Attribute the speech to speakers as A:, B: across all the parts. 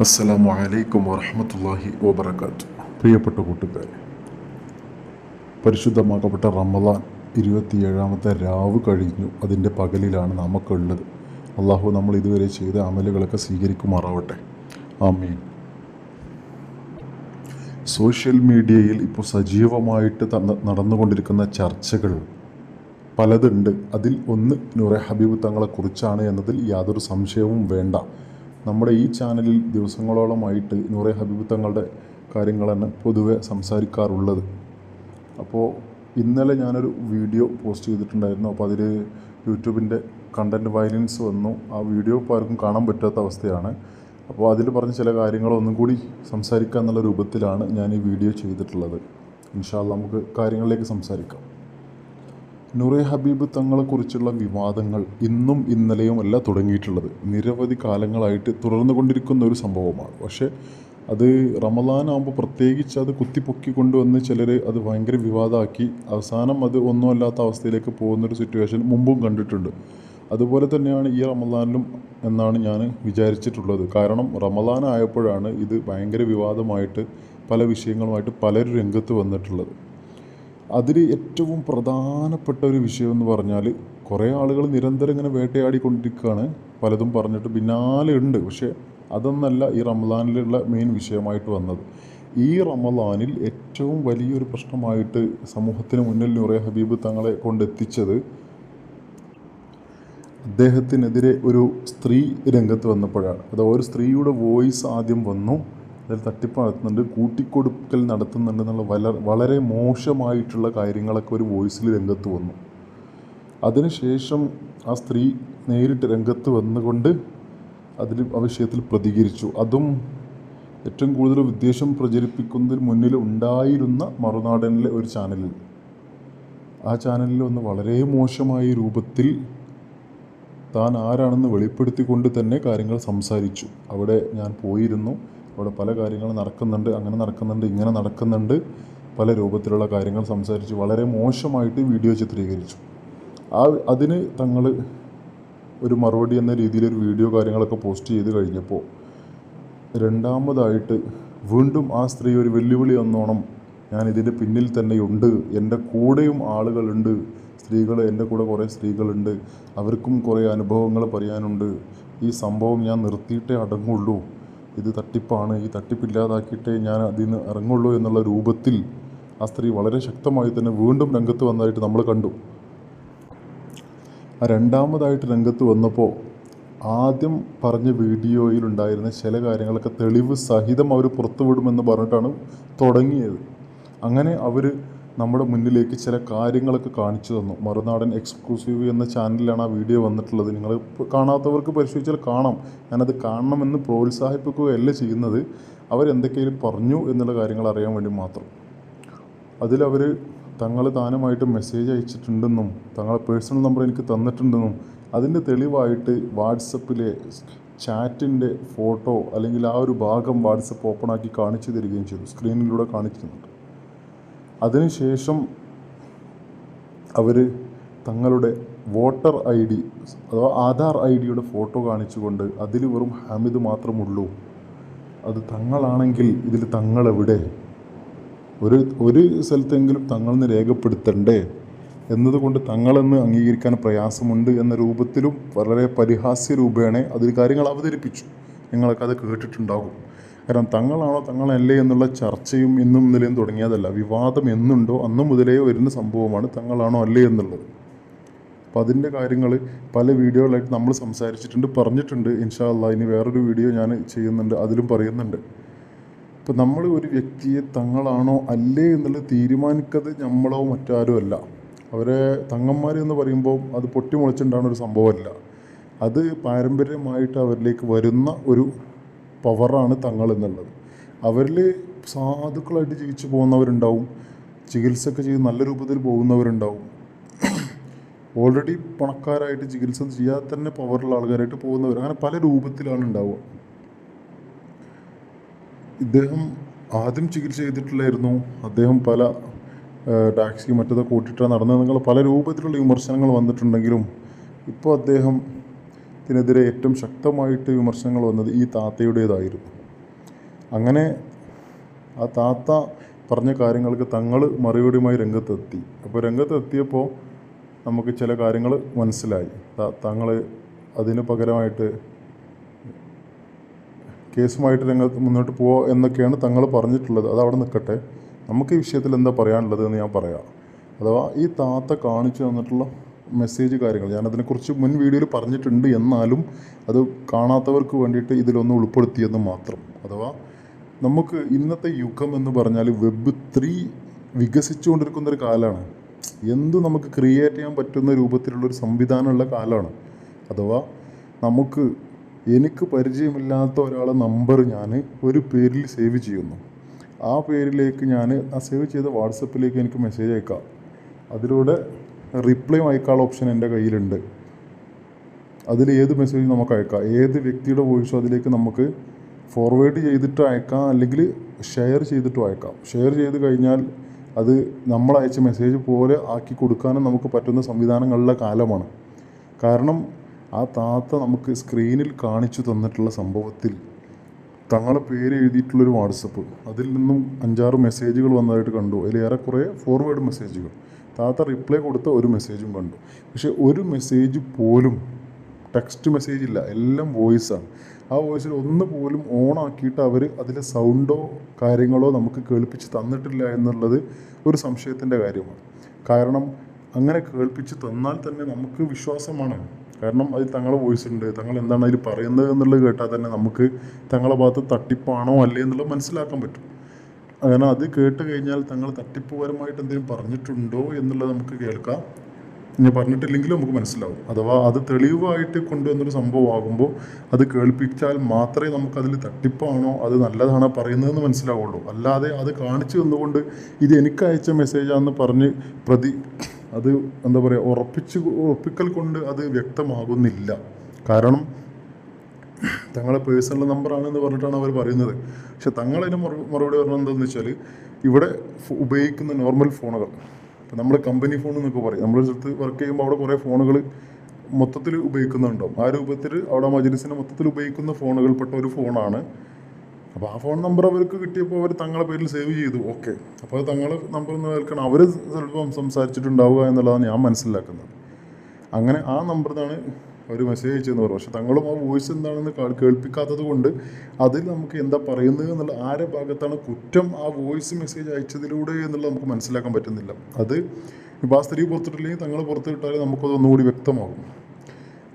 A: അസ്സലാമു അലൈക്കും വറഹമത്തല്ലാഹി വബർക്കാത്തു പ്രിയപ്പെട്ട കൂട്ടുകാരെ പരിശുദ്ധമാക്കപ്പെട്ട റമദാൻ ഇരുപത്തിയേഴാമത്തെ രാവ് കഴിഞ്ഞു. അതിന്റെ പകലിലാണ് നമുക്കുള്ളത്. അള്ളാഹു നമ്മൾ ഇതുവരെ ചെയ്ത അമലുകളൊക്കെ സ്വീകരിക്കുമാറാവട്ടെ. ആമീൻ. സോഷ്യൽ മീഡിയയിൽ ഇപ്പോൾ സജീവമായിട്ട് നടന്നുകൊണ്ടിരിക്കുന്ന ചർച്ചകൾ പലതുണ്ട്. അതിൽ ഒന്ന് നൂറെ ഹബീബ് തങ്ങളെ കുറിച്ചാണ് എന്നതിൽ യാതൊരു സംശയവും വേണ്ട. നമ്മുടെ ഈ ചാനലിൽ ദിവസങ്ങളോളമായിട്ട് നൂറെ ഹബീബ് തങ്ങളുടെ കാര്യങ്ങളാണ് പൊതുവെ സംസാരിക്കാറുള്ളത്. അപ്പോൾ ഇന്നലെ ഞാനൊരു വീഡിയോ പോസ്റ്റ് ചെയ്തിട്ടുണ്ടായിരുന്നു. അപ്പോൾ അതിൽ യൂട്യൂബിന്റെ കണ്ടന്റ് വയലൻസ് വന്നു. ആ വീഡിയോ ഇപ്പോൾ ആർക്കും കാണാൻ പറ്റാത്ത അവസ്ഥയാണ്. അപ്പോൾ അതിൽ പറഞ്ഞ ചില കാര്യങ്ങളൊന്നും കൂടി സംസാരിക്കുക എന്നുള്ള രൂപത്തിലാണ് ഞാൻ ഈ വീഡിയോ ചെയ്തിട്ടുള്ളത്. ഇൻഷാല്ല നമുക്ക് കാര്യങ്ങളിലേക്ക് സംസാരിക്കാം. നൂറെ ഹബീബ് തങ്ങളെക്കുറിച്ചുള്ള വിവാദങ്ങൾ ഇന്നും ഇന്നലെയും അല്ല തുടങ്ങിയിട്ടുള്ളത്. നിരവധി കാലങ്ങളായിട്ട് തുടർന്നു കൊണ്ടിരിക്കുന്ന ഒരു സംഭവമാണ്. പക്ഷേ അത് റമദാനാകുമ്പോൾ പ്രത്യേകിച്ച് അത് കുത്തിപ്പൊക്കി കൊണ്ടുവന്ന് ചിലർ അത് ഭയങ്കര വിവാദമാക്കി അവസാനം അത് ഒന്നുമല്ലാത്ത അവസ്ഥയിലേക്ക് പോകുന്നൊരു സിറ്റുവേഷൻ മുമ്പും കണ്ടിട്ടുണ്ട്. അതുപോലെ തന്നെയാണ് ഈ റമദാനിലും എന്നാണ് ഞാൻ വിചാരിച്ചിട്ടുള്ളത്. കാരണം റമദാൻ ആയപ്പോഴാണ് ഇത് ഭയങ്കര വിവാദമായിട്ട് പല വിഷയങ്ങളുമായിട്ട് പലരും രംഗത്ത് വന്നിട്ടുള്ളത്. അതിൽ ഏറ്റവും പ്രധാനപ്പെട്ട ഒരു വിഷയം എന്ന് പറഞ്ഞാൽ കുറേ ആളുകൾ നിരന്തരം ഇങ്ങനെ വേട്ടയാടിക്കൊണ്ടിരിക്കുകയാണ് പലതും പറഞ്ഞിട്ട് പിന്നാലെ ഉണ്ട്. പക്ഷേ അതൊന്നല്ല ഈ റമദാനിലുള്ള മെയിൻ വിഷയമായിട്ട് വന്നത്. ഈ റമദാനിൽ ഏറ്റവും വലിയൊരു പ്രശ്നമായിട്ട് സമൂഹത്തിന് മുന്നിൽ നൂറെ ഹബീബ് തങ്ങളെ കൊണ്ടെത്തിച്ചത് അദ്ദേഹത്തിനെതിരെ ഒരു സ്ത്രീ രംഗത്ത് വന്നപ്പോഴാണ്. അത് ഒരു സ്ത്രീയുടെ വോയിസ് ആദ്യം വന്നു. അതിൽ തട്ടിപ്പ് നടത്തുന്നുണ്ട് കൂട്ടിക്കൊടുക്കൽ നടത്തുന്നുണ്ട് എന്നുള്ള വല വളരെ മോശമായിട്ടുള്ള കാര്യങ്ങളൊക്കെ ഒരു വോയിസിൽ രംഗത്ത് വന്നു. അതിനുശേഷം ആ സ്ത്രീ നേരിട്ട് രംഗത്ത് വന്നുകൊണ്ട് അതിൽ ആ വിഷയത്തിൽ പ്രതികരിച്ചു. അതും ഏറ്റവും കൂടുതൽ ഉദ്ദേശം പ്രചരിപ്പിക്കുന്നതിന് മുന്നിൽ ഉണ്ടായിരുന്ന മറുനാടനിലെ ഒരു ചാനലിൽ. ആ ചാനലിൽ ഒന്ന് വളരെ മോശമായ രൂപത്തിൽ താൻ ആരാണെന്ന് വെളിപ്പെടുത്തിക്കൊണ്ട് തന്നെ കാര്യങ്ങൾ സംസാരിച്ചു. അവിടെ ഞാൻ പോയിരുന്നു. അവിടെ പല കാര്യങ്ങളും നടക്കുന്നുണ്ട് അങ്ങനെ നടക്കുന്നുണ്ട് ഇങ്ങനെ നടക്കുന്നുണ്ട്. പല രൂപത്തിലുള്ള കാര്യങ്ങൾ സംസാരിച്ച്. വളരെ മോശമായിട്ട് വീഡിയോ ചിത്രീകരിച്ചു. ആ അതിന് തങ്ങൾ ഒരു മറുപടി എന്ന രീതിയിൽ ഒരു വീഡിയോ കാര്യങ്ങളൊക്കെ പോസ്റ്റ് ചെയ്ത് കഴിഞ്ഞപ്പോൾ രണ്ടാമതായിട്ട് വീണ്ടും ആ സ്ത്രീ ഒരു വെല്ലുവിളി വന്നോണം. ഞാൻ ഇതിന്റെ പിന്നിൽ തന്നെയുണ്ട് എന്റെ കൂടെയും ആളുകളുണ്ട്. സ്ത്രീകൾ എന്റെ കൂടെ കുറേ സ്ത്രീകളുണ്ട്. അവർക്കും കുറേ അനുഭവങ്ങൾ പറയാനുണ്ട്. ഈ സംഭവം ഞാൻ നിർത്തിയിട്ടേ അടങ്ങുള്ളൂ. ഇത് തട്ടിപ്പാണ്. ഈ തട്ടിപ്പില്ലാതാക്കിയിട്ടേ ഞാൻ അതിൽ നിന്ന് ഇറങ്ങുള്ളൂ എന്നുള്ള രൂപത്തിൽ ആ സ്ത്രീ വളരെ ശക്തമായി തന്നെ വീണ്ടും രംഗത്ത് വന്നതായിട്ട് നമ്മൾ കണ്ടു. രണ്ടാമതായിട്ട് രംഗത്ത് വന്നപ്പോൾ ആദ്യം പറഞ്ഞ വീഡിയോയിലുണ്ടായിരുന്ന ചില കാര്യങ്ങളൊക്കെ തെളിവ് സഹിതം അവർ പുറത്തുവിടുമെന്ന് പറഞ്ഞിട്ടാണ് തുടങ്ങിയത്. അങ്ങനെ അവർ നമ്മുടെ മുന്നിലേക്ക് ചില കാര്യങ്ങളൊക്കെ കാണിച്ചു തന്നു. മറുനാടൻ എക്സ്ക്ലൂസീവ് എന്ന ചാനലിലാണ് ആ വീഡിയോ വന്നിട്ടുള്ളത്. നിങ്ങൾ കാണാത്തവർക്ക് പരിശോധിച്ചാൽ കാണാം. ഞാനത് കാണണമെന്ന് പ്രോത്സാഹിപ്പിക്കുകയല്ല ചെയ്യുന്നത്. അവരെന്തൊക്കെയും പറഞ്ഞു എന്നുള്ള കാര്യങ്ങൾ അറിയാൻ വേണ്ടി മാത്രം. അതിലവർ തങ്ങൾ താനുമായിട്ട് മെസ്സേജ് അയച്ചിട്ടുണ്ടെന്നും തങ്ങളെ പേഴ്സണൽ നമ്പർ എനിക്ക് തന്നിട്ടുണ്ടെന്നും അതിന്റെ തെളിവായിട്ട് വാട്സപ്പിലെ ചാറ്റിന്റെ ഫോട്ടോ അല്ലെങ്കിൽ ആ ഒരു ഭാഗം വാട്സപ്പ് ഓപ്പണാക്കി കാണിച്ചു തരികയും ചെയ്തു. സ്ക്രീനിലൂടെ കാണിക്കുന്നുണ്ട് അതിനുശേഷം അവർ തങ്ങളുടെ വോട്ടർ ഐ ഡി അഥവാ ആധാർ ഐ ഡിയുടെ ഫോട്ടോ കാണിച്ചുകൊണ്ട് അതിൽ വെറും ഹമിദ് മാത്രമുള്ളൂ. അത് തങ്ങളാണെങ്കിൽ ഇതിൽ തങ്ങളെവിടെ? ഒരു ഒരു സ്ഥലത്തെങ്കിലും തങ്ങളെന്ന് രേഖപ്പെടുത്തണ്ടേ? എന്നതുകൊണ്ട് തങ്ങളെന്ന് അംഗീകരിക്കാൻ പ്രയാസമുണ്ട് എന്ന രൂപത്തിലും വളരെ പരിഹാസ്യ രൂപേണ അതിൽ കാര്യങ്ങൾ അവതരിപ്പിച്ചു. നിങ്ങളൊക്കെ അത് കേട്ടിട്ടുണ്ടാകും. കാരണം തങ്ങളാണോ തങ്ങളല്ലേ എന്നുള്ള ചർച്ചയും ഇന്നും ഇന്നലെയും തുടങ്ങിയതല്ല. വിവാദം എന്നുണ്ടോ അന്ന് മുതലേ വരുന്ന സംഭവമാണ് തങ്ങളാണോ അല്ലേ എന്നുള്ളത്. അപ്പം അതിന്റെ കാര്യങ്ങൾ പല വീഡിയോകളായിട്ട് നമ്മൾ സംസാരിച്ചിട്ടുണ്ട് പറഞ്ഞിട്ടുണ്ട്. ഇൻഷാ ഇനി വേറൊരു വീഡിയോ ഞാൻ ചെയ്യുന്നുണ്ട് അതിലും പറയുന്നുണ്ട്. ഇപ്പം നമ്മൾ ഒരു വ്യക്തിയെ തങ്ങളാണോ അല്ലേ എന്നുള്ളത് തീരുമാനിക്കത് നമ്മളോ മറ്റാരോ അല്ല. അവരെ തങ്ങന്മാർ എന്ന് പറയുമ്പോൾ അത് പൊട്ടിമുളച്ചുണ്ടാകുന്ന ഒരു സംഭവമല്ല. അത് പാരമ്പര്യമായിട്ട് അവരിലേക്ക് വരുന്ന ഒരു പവറാണ് തങ്ങൾ എന്നുള്ളത് അവരിൽ സാധുക്കളായിട്ട് ജീവിച്ചു പോകുന്നവരുണ്ടാവും. ചികിത്സയൊക്കെ ചെയ്ത് നല്ല രൂപത്തിൽ പോകുന്നവരുണ്ടാവും. ഓൾറെഡി പണക്കാരായിട്ട് ചികിത്സ ചെയ്യാതെ തന്നെ പവറുള്ള ആൾക്കാരായിട്ട് പോകുന്നവർ അങ്ങനെ പല രൂപത്തിലാണ് ഉണ്ടാവുക. ഇദ്ദേഹം ആദ്യം ചികിത്സ ചെയ്തിട്ടില്ലായിരുന്നു. അദ്ദേഹം പല ടാക്സി മറ്റതൊക്കെ കൂട്ടിയിട്ടാണ് നടന്നതെന്നുള്ള പല രൂപത്തിലുള്ള വിമർശനങ്ങൾ വന്നിട്ടുണ്ടെങ്കിലും ഇപ്പോൾ അദ്ദേഹം ഇതിനെതിരെ ഏറ്റവും ശക്തമായിട്ട് വിമർശനങ്ങൾ വന്നത് ഈ താത്തയുടേതായിരുന്നു. അങ്ങനെ ആ താത്ത പറഞ്ഞ കാര്യങ്ങൾക്ക് തങ്ങൾ മറുപടിയുമായി രംഗത്തെത്തി. അപ്പോൾ രംഗത്തെത്തിയപ്പോൾ നമുക്ക് ചില കാര്യങ്ങൾ മനസ്സിലായി. തങ്ങൾ അതിന് പകരമായിട്ട് കേസുമായിട്ട് രംഗത്ത് മുന്നോട്ട് പോവുക എന്നൊക്കെയാണ് തങ്ങൾ പറഞ്ഞിട്ടുള്ളത്. അത് അവിടെ നിൽക്കട്ടെ. നമുക്ക് ഈ വിഷയത്തിൽ എന്താ പറയാനുള്ളത് എന്ന് ഞാൻ പറയാം. അഥവാ ഈ താത്ത കാണിച്ചു തന്നിട്ടുള്ള മെസ്സേജ് കാര്യങ്ങൾ. ഞാൻ അതിനെക്കുറിച്ച് മുൻ വീഡിയോയിൽ പറഞ്ഞിട്ടുണ്ട്. എന്നാലും അത് കാണാത്തവർക്ക് വേണ്ടിയിട്ട് ഇതിലൊന്ന് ഉൾപ്പെടുത്തിയെന്ന് മാത്രം. അഥവാ നമുക്ക് ഇന്നത്തെ യുഗം എന്ന് പറഞ്ഞാൽ വെബ് ത്രീ വികസിച്ചുകൊണ്ടിരിക്കുന്ന ഒരു കാലമാണ് എന്തു നമുക്ക് ക്രിയേറ്റ് ചെയ്യാൻ പറ്റുന്ന രൂപത്തിലുള്ളൊരു സംവിധാനമുള്ള കാലമാണ് അഥവാ നമുക്ക് എനിക്ക് പരിചയമില്ലാത്ത ഒരാളെ നമ്പർ ഞാൻ ഒരു പേരിൽ സേവ് ചെയ്യുന്നു. ആ പേരിലേക്ക് ഞാൻ ആ സേവ് ചെയ്ത വാട്സപ്പിലേക്ക് എനിക്ക് മെസ്സേജ് അയക്കാം. അതിലൂടെ റിപ്ലൈ അയക്കാനുള്ള ഓപ്ഷൻ എന്റെ കയ്യിലുണ്ട്. അതിൽ ഏത് മെസ്സേജ് നമുക്ക് അയക്കാം. ഏത് വ്യക്തിയുടെ വോയിസോ അതിലേക്ക് നമുക്ക് ഫോർവേഡ് ചെയ്തിട്ട് അയക്കാം അല്ലെങ്കിൽ ഷെയർ ചെയ്തിട്ടും അയക്കാം. ഷെയർ ചെയ്ത് കഴിഞ്ഞാൽ അത് നമ്മൾ അയച്ച മെസ്സേജ് പോലെ ആക്കി കൊടുക്കാനും നമുക്ക് പറ്റുന്ന സംവിധാനങ്ങളുടെ കാലമാണ്. കാരണം ആ താത്ത നമുക്ക് സ്ക്രീനിൽ കാണിച്ചു തന്നിട്ടുള്ള സംഭവത്തിൽ തങ്ങളെ പേര് എഴുതിയിട്ടുള്ളൊരു വാട്സപ്പ്. അതിൽ നിന്നും അഞ്ചാറ് മെസ്സേജുകൾ വന്നതായിട്ട് കണ്ടു. അതിൽ ഏറെക്കുറെ ഫോർവേഡ് മെസ്സേജുകൾ താത്ത റിപ്ലൈ കൊടുത്ത ഒരു മെസ്സേജും കണ്ടു. പക്ഷേ ഒരു മെസ്സേജ് പോലും ടെക്സ്റ്റ് മെസ്സേജ് ഇല്ല എല്ലാം വോയിസാണ് ആ വോയിസിൽ ഒന്ന് പോലും ഓൺ ആക്കിയിട്ട് അവർ അതിലെ സൗണ്ടോ കാര്യങ്ങളോ നമുക്ക് കേൾപ്പിച്ച് തന്നിട്ടില്ല എന്നുള്ളത് ഒരു സംശയത്തിന്റെ കാര്യമാണ്. കാരണം അങ്ങനെ കേൾപ്പിച്ച് തന്നാൽ തന്നെ നമുക്ക് വിശ്വാസമാണ്. കാരണം അതിൽ തങ്ങളെ വോയിസ് ഉണ്ട്. തങ്ങൾ എന്താണ് അതിൽ പറയുന്നത് എന്നുള്ളത് കേട്ടാൽ തന്നെ നമുക്ക് തങ്ങളെ ഭാഗത്ത് തട്ടിപ്പാണോ അല്ലേ എന്നുള്ളത് മനസ്സിലാക്കാൻ പറ്റും. അങ്ങനെ അത് കേട്ട് കഴിഞ്ഞാൽ തങ്ങൾ തട്ടിപ്പുപരമായിട്ട് എന്തെങ്കിലും പറഞ്ഞിട്ടുണ്ടോ എന്നുള്ളത് നമുക്ക് കേൾക്കാം. ഇനി പറഞ്ഞിട്ടില്ലെങ്കിലും നമുക്ക് മനസ്സിലാവും. അഥവാ അത് തെളിവായിട്ട് കൊണ്ടുവന്നൊരു സംഭവമാകുമ്പോൾ അത് കേൾപ്പിച്ചാൽ മാത്രമേ നമുക്കതിൽ തട്ടിപ്പാണോ അത് നല്ലതാണോ പറയുന്നതെന്ന് മനസ്സിലാവുള്ളൂ. അല്ലാതെ അത് കാണിച്ചു തന്നുകൊണ്ട് ഇത് എനിക്ക് അയച്ച മെസ്സേജാണെന്ന് പറഞ്ഞ് പ്രതി അത് എന്താ പറയുക ഉറപ്പിച്ച് ഉറപ്പിക്കൽ കൊണ്ട് അത് വ്യക്തമാകുന്നില്ല. കാരണം തങ്ങളെ പേഴ്സണൽ നമ്പറാണെന്ന് പറഞ്ഞിട്ടാണ് അവർ പറയുന്നത്. പക്ഷെ തങ്ങളതിന് മറു മറുപടി പറഞ്ഞത് എന്താണെന്ന് വെച്ചാൽ ഇവിടെ ഉപയോഗിക്കുന്ന നോർമൽ ഫോണുകൾ. ഇപ്പം നമ്മൾ കമ്പനി ഫോൺ എന്നൊക്കെ പറയും. നമ്മൾ സ്ഥലത്ത് വർക്ക് ചെയ്യുമ്പോൾ അവിടെ കുറേ ഫോണുകൾ മൊത്തത്തിൽ ഉപയോഗിക്കുന്നുണ്ടാവും. ആ രൂപത്തിൽ അവിടെ മജിനസിനെ മൊത്തത്തിൽ ഉപയോഗിക്കുന്ന ഫോണുകൾപ്പെട്ട ഒരു ഫോണാണ് അപ്പോൾ ആ ഫോൺ നമ്പർ അവർക്ക് കിട്ടിയപ്പോൾ അവർ തങ്ങളെ പേരിൽ സേവ് ചെയ്തു. ഓക്കെ. അപ്പോൾ അത് തങ്ങളെ നമ്പർ എന്ന് കേൾക്കണം. അവർ ചിലപ്പം സംസാരിച്ചിട്ടുണ്ടാവുക എന്നുള്ളതാണ് ഞാൻ മനസ്സിലാക്കുന്നത്. അങ്ങനെ ആ നമ്പറിൽ നിന്നാണ് അവർ മെസ്സേജ് അയച്ചതെന്ന് പറഞ്ഞു പക്ഷെ തങ്ങളും ആ വോയിസ് എന്താണെന്ന് കേൾപ്പിക്കാത്തത് കൊണ്ട് അതിൽ നമുക്ക് എന്താ പറയുന്നത് എന്നുള്ള ആരെ ഭാഗത്താണ് കുറ്റം ആ വോയിസ് മെസ്സേജ് അയച്ചതിലൂടെ എന്നുള്ളത് നമുക്ക് മനസ്സിലാക്കാൻ പറ്റുന്നില്ല. അത് ഇപ്പോൾ ആ സ്ത്രീ പുറത്തിട്ടില്ലെങ്കിൽ തങ്ങൾ പുറത്ത് വിട്ടാൽ നമുക്കത് ഒന്നുകൂടി വ്യക്തമാകും.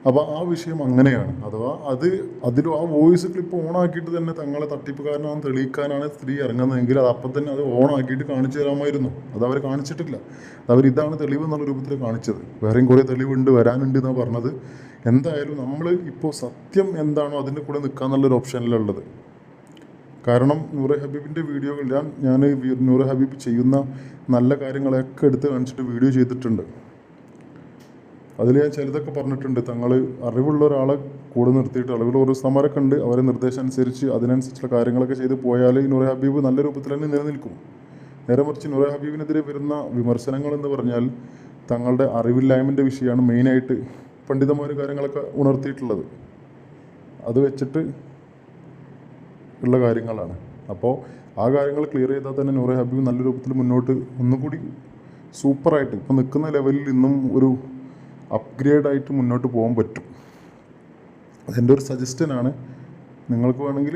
A: അപ്പോൾ ആ വിഷയം അങ്ങനെയാണ്. അഥവാ അത് അതിൽ ആ വോയിസ് ക്ലിപ്പ് ഓൺ ആക്കിയിട്ട് തന്നെ തങ്ങളെ തട്ടിപ്പുകാരനാണെന്ന് തെളിയിക്കാനാണ് സ്ത്രീ ഇറങ്ങുന്നതെങ്കിൽ അത് അപ്പം തന്നെ അത് ഓൺ ആക്കിയിട്ട് കാണിച്ചു തരാമായിരുന്നു. അത് അവർ കാണിച്ചിട്ടില്ല. അവർ ഇതാണ് തെളിവ് എന്നുള്ള രൂപത്തിൽ കാണിച്ചത്. വേറെയും കുറേ തെളിവുണ്ട് വരാനുണ്ട് എന്നാണ് പറഞ്ഞത്. എന്തായാലും നമ്മൾ ഇപ്പോൾ സത്യം എന്താണോ അതിന്റെ കൂടെ നിൽക്കുക എന്നുള്ളൊരു ഓപ്ഷനിലുള്ളത്. കാരണം നൂറെ ഹബീബിന്റെ വീഡിയോകൾ ഞാൻ ഞാൻ നൂറെ ഹബീബ് ചെയ്യുന്ന നല്ല കാര്യങ്ങളൊക്കെ എടുത്ത് കാണിച്ചിട്ട് വീഡിയോ ചെയ്തിട്ടുണ്ട്. അതിൽ ഞാൻ ചിലതൊക്കെ പറഞ്ഞിട്ടുണ്ട്. തങ്ങൾ അറിവുള്ള ഒരാളെ കൂടെ നിർത്തിയിട്ട് അറിവുള്ള ഒരു ഉസ്താമാരൊക്കെ ഉണ്ട്. അവരെ നിർദ്ദേശം അനുസരിച്ച് അതിനനുസരിച്ചുള്ള കാര്യങ്ങളൊക്കെ ചെയ്ത് പോയാൽ നൂറെ ഹബീബ് നല്ല രൂപത്തിൽ തന്നെ നിലനിൽക്കും. നേരെ മറിച്ച് നൂറെ ഹബീബിനെതിരെ വരുന്ന വിമർശനങ്ങൾ എന്ന് പറഞ്ഞാൽ തങ്ങളുടെ അറിവില്ലായ്മന്റെ വിഷയമാണ് മെയിനായിട്ട് പണ്ഡിതമായ കാര്യങ്ങളൊക്കെ ഉണർത്തിയിട്ടുള്ളത്. അത് വെച്ചിട്ട് ഉള്ള കാര്യങ്ങളാണ്. അപ്പോൾ ആ കാര്യങ്ങൾ ക്ലിയർ ചെയ്താൽ തന്നെ നൂറെ ഹബീബ് നല്ല രൂപത്തിൽ മുന്നോട്ട് ഒന്നുകൂടി സൂപ്പറായിട്ട് ഇപ്പോൾ നിൽക്കുന്ന ലെവലിൽ ഇന്നും ഒരു അപ്ഗ്രേഡ് ആയിട്ട് മുന്നോട്ട് പോകാൻ പറ്റും. അതെന്റെ ഒരു സജസ്റ്റനാണ് നിങ്ങൾക്ക് വേണമെങ്കിൽ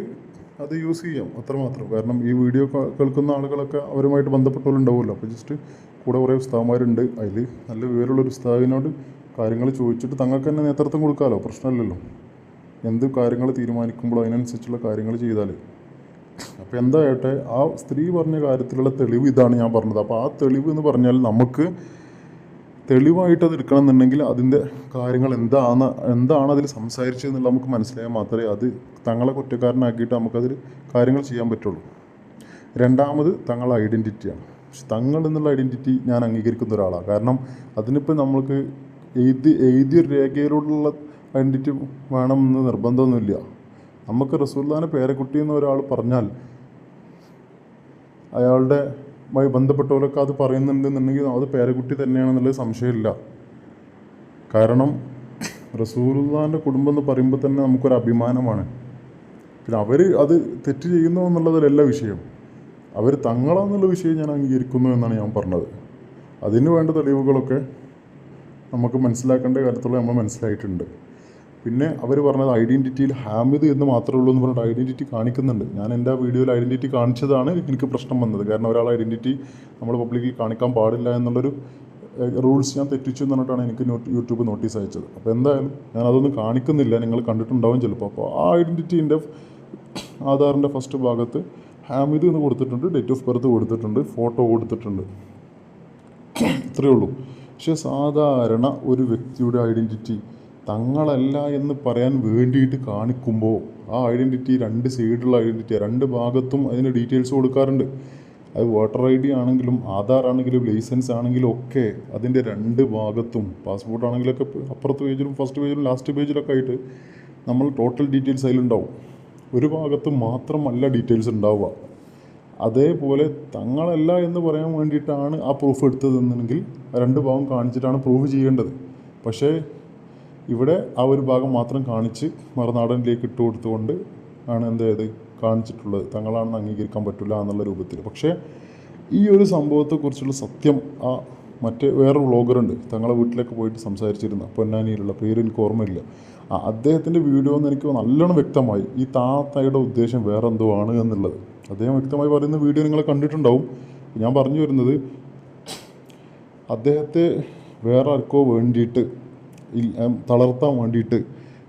A: അത് യൂസ് ചെയ്യാം. അത്രമാത്രം. കാരണം ഈ വീഡിയോ കേൾക്കുന്ന ആളുകളൊക്കെ അവരുമായിട്ട് ബന്ധപ്പെട്ടവരുണ്ടാവുമല്ലോ. അപ്പോൾ ജസ്റ്റ് കൂടെ കുറേ ഉസ്താവന്മാരുണ്ട് അതിൽ നല്ല വിവരമുള്ള ഒരു ഉസ്താവിനോട് കാര്യങ്ങൾ ചോദിച്ചിട്ട് തങ്ങൾക്ക് തന്നെ നേതൃത്വം കൊടുക്കാമല്ലോ പ്രശ്നമില്ലല്ലോ. എന്ത് കാര്യങ്ങൾ തീരുമാനിക്കുമ്പോഴോ അതിനനുസരിച്ചുള്ള കാര്യങ്ങൾ ചെയ്താൽ അപ്പോൾ എന്താകട്ടെ ആ സ്ത്രീ പറഞ്ഞ കാര്യത്തിലുള്ള തെളിവ് ഇതാണ് ഞാൻ പറഞ്ഞത്. അപ്പോൾ ആ തെളിവ് എന്ന് പറഞ്ഞാൽ നമുക്ക് തെളിവായിട്ട് അത് എടുക്കണം എന്നുണ്ടെങ്കിൽ അതിന്റെ കാര്യങ്ങൾ എന്താണ് എന്താണ് അതിൽ സംസാരിച്ചത് എന്നുള്ളത് നമുക്ക് മനസ്സിലായാൽ മാത്രമേ അത് തങ്ങളെ കുറ്റക്കാരനാക്കിയിട്ട് നമുക്കതിൽ കാര്യങ്ങൾ ചെയ്യാൻ പറ്റുള്ളൂ. രണ്ടാമത് തങ്ങളുടെ ഐഡന്റിറ്റിയാണ്. തങ്ങൾ എന്നുള്ള ഐഡന്റിറ്റി ഞാൻ അംഗീകരിക്കുന്ന ഒരാളാണ്. കാരണം അതിനിപ്പോൾ നമ്മൾക്ക് എഴുതി എഴുതിയൊരു രേഖയിലൂടെയുള്ള ഐഡന്റിറ്റി വേണമെന്ന് നിർബന്ധമൊന്നുമില്ല. നമുക്ക് റസൂല്ലാനെ പേരക്കുട്ടി എന്ന ഒരാൾ പറഞ്ഞാൽ അയാളുടെ മായി ബന്ധപ്പെട്ടവരൊക്കെ അത് പറയുന്നുണ്ടെന്നുണ്ടെങ്കിൽ അത് പേരക്കുട്ടി തന്നെയാണെന്നുള്ളത് സംശയമില്ല. കാരണം റസൂലുള്ളാന്റെ കുടുംബം എന്ന് പറയുമ്പോൾ തന്നെ നമുക്കൊരു അഭിമാനമാണ്. പിന്നെ അവർ അത് തെറ്റ് ചെയ്യുന്നു എന്നുള്ളതിലല്ല വിഷയം അവർ തങ്ങളാന്നുള്ള വിഷയം ഞാൻ അംഗീകരിക്കുന്നു എന്നാണ് ഞാൻ പറഞ്ഞത്. അതിന് വേണ്ട തെളിവുകളൊക്കെ നമുക്ക് മനസ്സിലാക്കേണ്ട കാര്യത്തോളം നമ്മൾ മനസ്സിലായിട്ടുണ്ട്. പിന്നെ അവർ പറഞ്ഞത് ഐഡന്റിറ്റിയിൽ ഹാമിത് എന്ന് മാത്രമേ ഉള്ളൂ എന്ന് പറഞ്ഞിട്ട് ഐഡന്റിറ്റി കാണിക്കുന്നുണ്ട്. ഞാൻ എന്റെ വീഡിയോയിൽ ഐഡന്റിറ്റി കാണിച്ചതാണ് എനിക്ക് പ്രശ്നം വന്നത്. കാരണം ഒരാൾ ഐഡന്റിറ്റി നമ്മൾ പബ്ലിക്കിൽ കാണിക്കാൻ പാടില്ല എന്നുള്ളൊരു റൂൾസ് ഞാൻ തെറ്റിച്ചു എന്ന് പറഞ്ഞിട്ടാണ് എനിക്ക് യൂട്യൂബ് നോട്ടീസ് അയച്ചത്. അപ്പോൾ എന്തായാലും ഞാൻ അതൊന്നും കാണിക്കുന്നില്ല. നിങ്ങൾ കണ്ടിട്ടുണ്ടാവും ചിലപ്പോൾ അപ്പോൾ ആ ഐഡന്റിറ്റീന്റെ ആധാറിന്റെ ഫസ്റ്റ് ഭാഗത്ത് ഹാമിദ് എന്ന് കൊടുത്തിട്ടുണ്ട് ഡേറ്റ് ഓഫ് ബർത്ത് കൊടുത്തിട്ടുണ്ട് ഫോട്ടോ കൊടുത്തിട്ടുണ്ട്. ഇത്രയേ ഉള്ളൂ. പക്ഷേ സാധാരണ ഒരു വ്യക്തിയുടെ ഐഡന്റിറ്റി തങ്ങളല്ല എന്ന് പറയാൻ വേണ്ടിയിട്ട് കാണിക്കുമ്പോൾ ആ ഐഡന്റിറ്റി രണ്ട് സൈഡിലുള്ള ഐഡന്റിറ്റി രണ്ട് ഭാഗത്തും അതിന്റെ ഡീറ്റെയിൽസ് കൊടുക്കാറുണ്ട്. അത് വോട്ടർ ഐ ഡി ആണെങ്കിലും ആധാർ ആണെങ്കിലും ലൈസൻസ് ആണെങ്കിലും ഒക്കെ അതിന്റെ രണ്ട് ഭാഗത്തും പാസ്പോർട്ട് ആണെങ്കിലൊക്കെ അപ്പുറത്ത് പേജിലും ഫസ്റ്റ് പേജിലും ലാസ്റ്റ് പേജിലൊക്കെ ആയിട്ട് നമ്മൾ ടോട്ടൽ ഡീറ്റെയിൽസ് അതിലുണ്ടാവും. ഒരു ഭാഗത്ത് മാത്രമല്ല ഡീറ്റെയിൽസ് ഉണ്ടാവുക. അതേപോലെ തങ്ങളല്ല എന്ന് പറയാൻ വേണ്ടിയിട്ടാണ് ആ പ്രൂഫ് എടുത്തതെന്നുണ്ടെങ്കിൽ രണ്ട് ഭാഗം കാണിച്ചിട്ടാണ് പ്രൂഫ് ചെയ്യേണ്ടത്. പക്ഷേ ഇവിടെ ആ ഒരു ഭാഗം മാത്രം കാണിച്ച് മറുനാടനിലേക്ക് ഇട്ടു കൊടുത്തുകൊണ്ട് ആണ് എന്ത് ചെയ്ത് കാണിച്ചിട്ടുള്ളത്. തങ്ങളാണെന്ന് അംഗീകരിക്കാൻ പറ്റില്ല എന്നുള്ള രൂപത്തിൽ. പക്ഷേ ഈ ഒരു സംഭവത്തെക്കുറിച്ചുള്ള സത്യം ആ മറ്റേ വേറെ വ്ളോഗറുണ്ട്. തങ്ങളെ വീട്ടിലേക്ക് പോയിട്ട് സംസാരിച്ചിരുന്ന. പൊന്നാനിയിലുള്ള പേര് എനിക്ക് ഓർമ്മയില്ല. ആ അദ്ദേഹത്തിന്റെ വീഡിയോ എന്ന് എനിക്ക് നല്ലോണം വ്യക്തമായി ഈ താത്തയുടെ ഉദ്ദേശം വേറെ എന്തോ ആണ് എന്നുള്ളത്. അദ്ദേഹം വ്യക്തമായി പറയുന്ന വീഡിയോ നിങ്ങൾ കണ്ടിട്ടുണ്ടാവും. ഞാൻ പറഞ്ഞു വരുന്നത് അദ്ദേഹത്തെ വേറെ ആർക്കോ വേണ്ടിയിട്ട് തളർത്താൻ വേണ്ടിയിട്ട്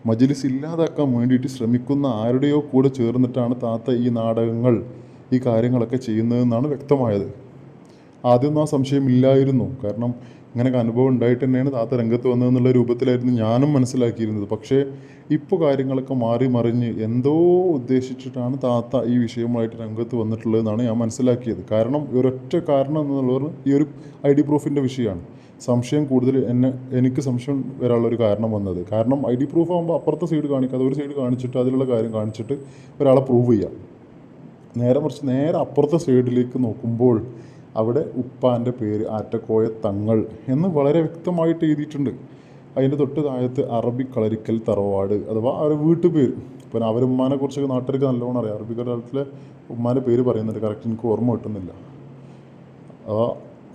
A: മജ്ലിസ് ഇല്ലാതാക്കാൻ വേണ്ടിയിട്ട് ശ്രമിക്കുന്ന ആരുടെയോ കൂടെ ചേർന്നിട്ടാണ് താത്ത ഈ നാടകങ്ങൾ ഈ കാര്യങ്ങളൊക്കെ ചെയ്യുന്നതെന്നാണ് വ്യക്തമായത്. ആദ്യമൊന്നും ആ സംശയമില്ലായിരുന്നു കാരണം ഇങ്ങനെയൊക്കെ അനുഭവം ഉണ്ടായിട്ട് തന്നെയാണ് താത്ത രംഗത്ത് വന്നതെന്നുള്ള രൂപത്തിലായിരുന്നു ഞാനും മനസ്സിലാക്കിയിരുന്നത്. പക്ഷേ ഇപ്പോൾ കാര്യങ്ങളൊക്കെ മാറി മറിഞ്ഞ് എന്തോ ഉദ്ദേശിച്ചിട്ടാണ് താത്ത ഈ വിഷയവുമായിട്ട് രംഗത്ത് വന്നിട്ടുള്ളതെന്നാണ് ഞാൻ മനസ്സിലാക്കിയത്. കാരണം ഒരൊറ്റ കാരണം എന്നുള്ളത് ഈ ഒരു ഐ ഡി പ്രൂഫിന്റെ വിഷയമാണ്. സംശയം കൂടുതൽ എന്നെ എനിക്ക് സംശയം വരാനുള്ള ഒരു കാരണം വന്നത്. കാരണം ഐ ഡി പ്രൂഫ് ആകുമ്പോൾ അപ്പുറത്തെ സൈഡ് കാണിക്കാതെ ഒരു സൈഡ് കാണിച്ചിട്ട് അതിലുള്ള കാര്യം കാണിച്ചിട്ട് ഒരാളെ പ്രൂവ് ചെയ്യാം. നേരെ മറിച്ച് നേരെ അപ്പുറത്തെ സൈഡിലേക്ക് നോക്കുമ്പോൾ അവിടെ ഉപ്പാന്റെ പേര് ആറ്റക്കോയ തങ്ങൾ എന്ന് വളരെ വ്യക്തമായിട്ട് എഴുതിയിട്ടുണ്ട്. അതിന്റെ തൊട്ട് താഴത്ത് അറബി കളരിക്കൽ തറവാട് അഥവാ അവരുടെ വീട്ടുപേര് പിന്നെ അവരുടെ ഉമ്മാനെ കുറിച്ചൊക്കെ നാട്ടുകാർക്ക് നല്ലോണം അറിയാം. അറബി കലാലത്തിലെ ഉമ്മാന്റെ പേര് പറയുന്നുണ്ട്. കറക്റ്റ് എനിക്ക് ഓർമ്മ കിട്ടുന്നില്ല.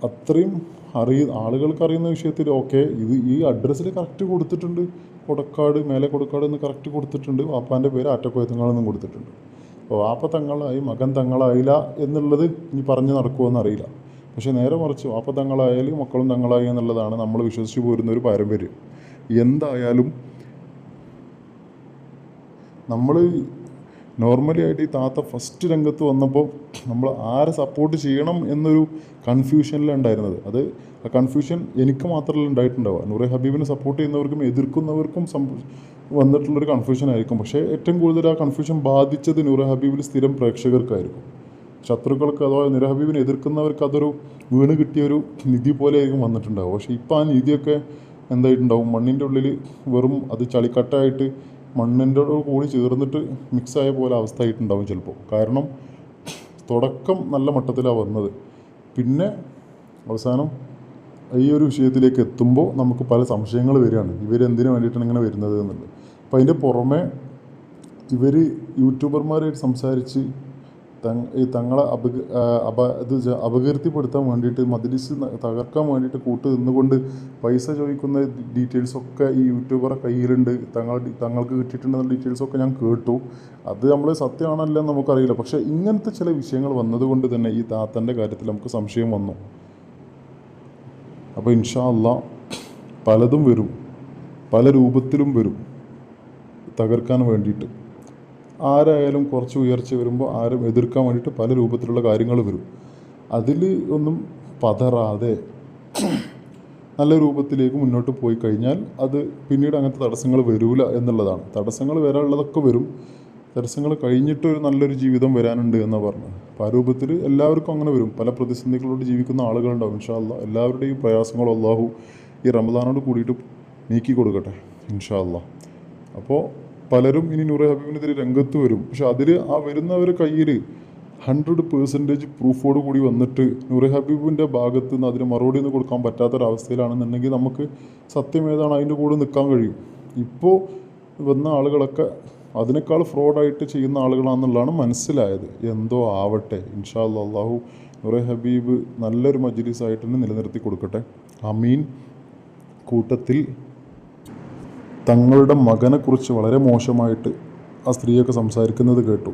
A: അത്രയും അറിയ ആളുകൾക്ക് അറിയുന്ന വിഷയത്തിൽ ഓക്കെ ഇത് ഈ അഡ്രസ്സിൽ കറക്റ്റ് കൊടുത്തിട്ടുണ്ട്. കൊടക്കാട് മേലെ കൊടക്കാട് എന്ന് കറക്റ്റ് കൊടുത്തിട്ടുണ്ട്. വാപ്പാന്റെ പേര് ആറ്റക്കോയത്തങ്ങളെന്നും കൊടുത്തിട്ടുണ്ട്. വാപ്പ തങ്ങളായി മകൻ തങ്ങളായില്ല എന്നുള്ളത് ഇനി പറഞ്ഞ് നടക്കുമോ എന്നറിയില്ല പക്ഷേ നേരെ മറിച്ച് വാപ്പ തങ്ങളായാലും മക്കളും തങ്ങളായി എന്നുള്ളതാണ് നമ്മൾ വിശ്വസിച്ചു പോരുന്ന ഒരു പാരമ്പര്യം. എന്തായാലും നമ്മൾ നോർമലി ആയിട്ട് ഈ താത്ത ഫസ്റ്റ് രംഗത്ത് വന്നപ്പോൾ നമ്മൾ ആരെ സപ്പോർട്ട് ചെയ്യണം എന്നൊരു കൺഫ്യൂഷനിലുണ്ടായിരുന്നത് അത് ആ കൺഫ്യൂഷൻ എനിക്ക് മാത്രമല്ല ഉണ്ടായിട്ടുണ്ടാവുക. നൂറെ ഹബീബിനെ സപ്പോർട്ട് ചെയ്യുന്നവർക്കും എതിർക്കുന്നവർക്കും വന്നിട്ടുള്ളൊരു കൺഫ്യൂഷൻ ആയിരിക്കും. പക്ഷേ ഏറ്റവും കൂടുതൽ ആ കൺഫ്യൂഷൻ ബാധിച്ചത് നൂറഹബീബിൽ സ്ഥിരം പ്രേക്ഷകർക്കായിരിക്കും. ശത്രുക്കൾക്ക് അഥവാ നിരഹബീബിനെ ഹബീബിനെ എതിർക്കുന്നവർക്ക് അതൊരു വീണ് കിട്ടിയ ഒരു നിധി പോലെ ആയിരിക്കും വന്നിട്ടുണ്ടാവുക. പക്ഷേ ഇപ്പം ആ നിധിയൊക്കെ എന്തായിട്ടുണ്ടാവും? മണ്ണിന്റെ ഉള്ളിൽ വെറും അത് ചളിക്കട്ടായിട്ട് മണ്ണിന്റെ കൂടി ചേർന്നിട്ട് മിക്സായ പോലെ അവസ്ഥ ആയിട്ടുണ്ടാവും ചിലപ്പോൾ. കാരണം തുടക്കം നല്ല മട്ടത്തിലാണ് വന്നത്. പിന്നെ അവസാനം ഈ ഒരു വിഷയത്തിലേക്ക് എത്തുമ്പോൾ നമുക്ക് പല സംശയങ്ങൾ വരികയാണ്. ഇവരെന്തിനു വേണ്ടിയിട്ടാണ് ഇങ്ങനെ വരുന്നത് എന്നുള്ളത്. അപ്പം അതിന്റെ പുറമെ ഇവർ യൂട്യൂബർമാരായിട്ട് സംസാരിച്ച് തങ്ങളെ അപക അപ ഇത് അപകീർത്തിപ്പെടുത്താൻ വേണ്ടിയിട്ട് മദ്രസ് തകർക്കാൻ വേണ്ടിയിട്ട് കൂട്ട് നിന്നുകൊണ്ട് പൈസ ചോദിക്കുന്ന ഡീറ്റെയിൽസൊക്കെ ഈ യൂട്യൂബറെ കയ്യിലുണ്ട്. തങ്ങൾ തങ്ങൾക്ക് കിട്ടിയിട്ടുണ്ടെന്ന ഡീറ്റെയിൽസൊക്കെ ഞാൻ കേട്ടു. അത് നമ്മൾ സത്യമാണല്ലോ നമുക്കറിയില്ല. പക്ഷേ ഇങ്ങനത്തെ ചില വിഷയങ്ങൾ വന്നതുകൊണ്ട് തന്നെ ഈ താത്തന്റെ കാര്യത്തിൽ നമുക്ക് സംശയം വന്നു. അപ്പോൾ ഇൻഷാ അല്ലാ പലതും വരും. പല രൂപത്തിലും വരും. തകർക്കാൻ വേണ്ടിയിട്ട്. ആരായാലും കുറച്ച് ഉയർച്ച വരുമ്പോൾ ആരും എതിർക്കാൻ വേണ്ടിയിട്ട് പല രൂപത്തിലുള്ള കാര്യങ്ങൾ വരും. അതിൽ ഒന്നും പതറാതെ നല്ല രൂപത്തിലേക്ക് മുന്നോട്ട് പോയി കഴിഞ്ഞാൽ അത് പിന്നീട് അങ്ങനത്തെ തടസ്സങ്ങൾ വരില്ല എന്നുള്ളതാണ്. തടസ്സങ്ങൾ വരാനുള്ളതൊക്കെ വരും. തടസ്സങ്ങൾ കഴിഞ്ഞിട്ട് ഒരു നല്ലൊരു ജീവിതം വരാനുണ്ട് എന്നാണ് പറഞ്ഞത്. അപ്പോൾ ആ രൂപത്തിൽ എല്ലാവർക്കും അങ്ങനെ വരും. പല പ്രതിസന്ധികളോട് ജീവിക്കുന്ന ആളുകളുണ്ടാവും ഇൻഷാല്ല എല്ലാവരുടെയും പ്രയാസങ്ങൾ അള്ളാഹു ഈ റമദാനോട് കൂടിയിട്ട് നീക്കി കൊടുക്കട്ടെ ഇൻഷാല്ല അപ്പോൾ പലരും ഇനി നൂറെ ഹബീബിനെതിരെ രംഗത്ത് വരും. പക്ഷെ അതിൽ ആ വരുന്നവരെ കയ്യിൽ ഹൺഡ്രഡ് പേഴ്സന്റേജ് പ്രൂഫോട് കൂടി വന്നിട്ട് നൂറെ ഹബീബിന്റെ ഭാഗത്ത് നിന്ന് അതിന് മറുപടി ഒന്നും കൊടുക്കാൻ പറ്റാത്തൊരവസ്ഥയിലാണെന്നുണ്ടെങ്കിൽ നമുക്ക് സത്യം ഏതാണ്? അതിന്റെ കൂടെ നിൽക്കാൻ കഴിയും. ഇപ്പോൾ വന്ന ആളുകളൊക്കെ അതിനേക്കാൾ ഫ്രോഡായിട്ട് ചെയ്യുന്ന ആളുകളാണെന്നുള്ളതാണ് മനസ്സിലായത്. എന്തോ ആവട്ടെ. ഇൻഷാ അള്ളാഹു നൂറെ ഹബീബ് നല്ലൊരു മജ്ലിസായിട്ട് തന്നെ നിലനിർത്തി കൊടുക്കട്ടെ. അമീൻ. കൂട്ടത്തിൽ തങ്ങളുടെ മകനെക്കുറിച്ച് വളരെ മോശമായിട്ട് ആ സ്ത്രീയൊക്കെ സംസാരിക്കുന്നത് കേട്ടു.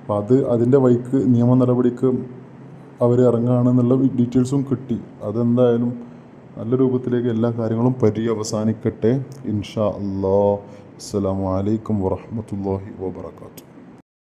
A: അപ്പം അത് അതിന്റെ വഴിക്ക് നിയമ നടപടിക്ക് അവർ ഇറങ്ങുകയാണെന്നുള്ള ഡീറ്റെയിൽസും കിട്ടി. അതെന്തായാലും നല്ല രൂപത്തിലേക്ക് എല്ലാ കാര്യങ്ങളും പരി അവസാനിക്കട്ടെ ഇൻഷാ അല്ലാ അസ്സലാമു അലൈക്കും വറഹ്മത്തുള്ളാഹി വബറകാതുഹു.